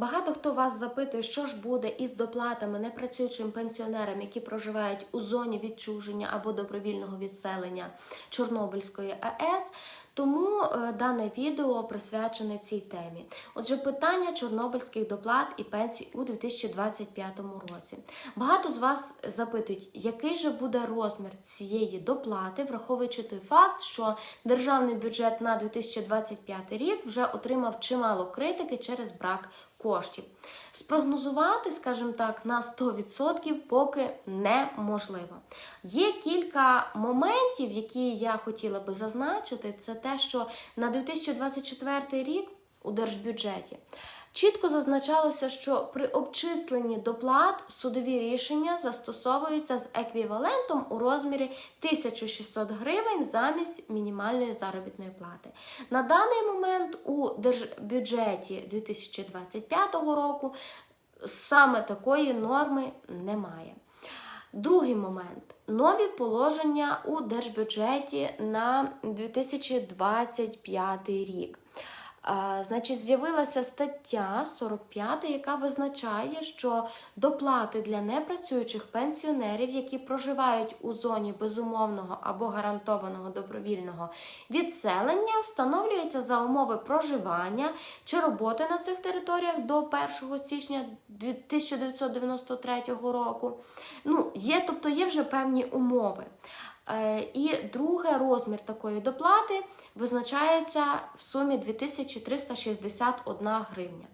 Багато хто вас запитує, що ж буде із доплатами непрацюючим пенсіонерам, які проживають у зоні відчуження або добровільного відселення Чорнобильської АЕС. Тому е, дане відео присвячене цій темі. Отже, питання чорнобильських доплат і пенсій у 2025 році. Багато з вас запитують, який же буде розмір цієї доплати, враховуючи той факт, що державний бюджет на 2025 рік вже отримав чимало критики через брак коштів. Спрогнозувати, скажімо так, на 100% поки неможливо. Є кілька моментів, які я хотіла би зазначити. Це те, що на 2024 рік у держбюджеті чітко зазначалося, що при обчисленні доплат судові рішення застосовуються з еквівалентом у розмірі 1600 гривень замість мінімальної заробітної плати. На даний момент у держбюджеті 2025 року саме такої норми немає. Другий момент нові положення у держбюджеті на 2025 рік. Значить, з'явилася стаття 45, яка визначає, що доплати для непрацюючих пенсіонерів, які проживають у зоні безумовного або гарантованого добровільного відселення, встановлюються за умови проживання чи роботи на цих територіях до 1 січня 1993 року. Ну, є, тобто є вже певні умови. Е, І друге, розмір такої доплати визначається в сумі 2361 гривня.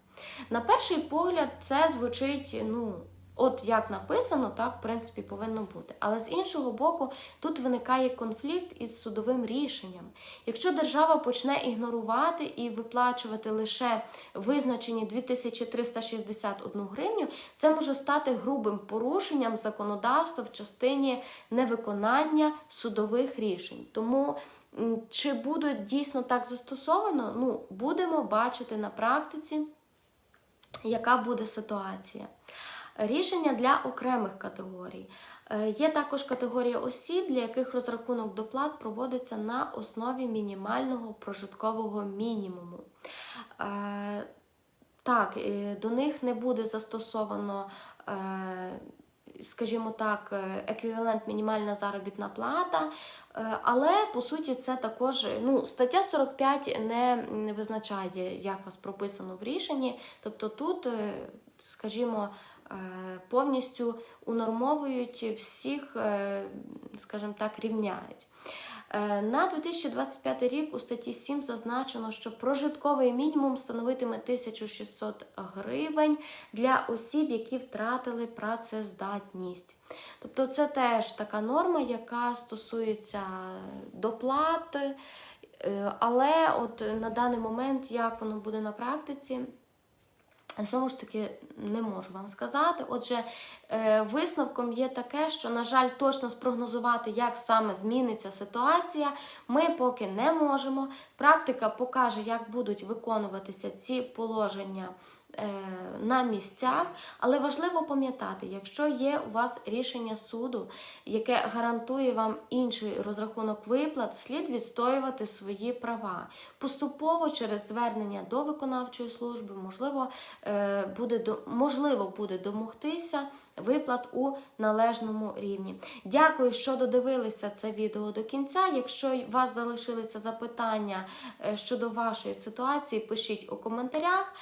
На перший погляд, це звучить, ну, от як написано, так, в принципі, повинно бути. Але з іншого боку, тут виникає конфлікт із судовим рішенням. Якщо держава почне ігнорувати і виплачувати лише визначені 2361 гривню, це може стати грубим порушенням законодавства в частині невиконання судових рішень. Тому чи будуть дійсно так застосовано, ну, будемо бачити на практиці, яка буде ситуація. Рішення для окремих категорій. Е, Є також категорія осіб, для яких розрахунок доплат проводиться на основі мінімального прожиткового мінімуму. Е, Так, е, до них не буде застосовано, скажімо так, еквівалент мінімальна заробітна плата. Але по суті це також ну, стаття 45 не визначає, як вас прописано в рішенні. Тобто тут, скажімо, повністю унормовують всіх, е, скажімо так, рівняють. Е, На 2025 рік у статті 7 зазначено, що прожитковий мінімум становитиме 1600 гривень для осіб, які втратили працездатність. Тобто це теж така норма, яка стосується доплати, е, але от на даний момент, як воно буде на практиці, Знову ж таки, не можу вам сказати. Отже, е, висновком є таке, що, на жаль, точно спрогнозувати, як саме зміниться ситуація, ми поки не можемо. Практика покаже, як будуть виконуватися ці положення на місцях, але важливо пам'ятати, якщо є у вас рішення суду, яке гарантує вам інший розрахунок виплат, слід відстоювати свої права. Поступово через звернення до виконавчої служби, можливо, е, буде можливо буде домогтися виплат у належному рівні. Дякую, що додивилися це відео до кінця. Якщо у вас залишилися запитання е, щодо вашої ситуації, пишіть у коментарях.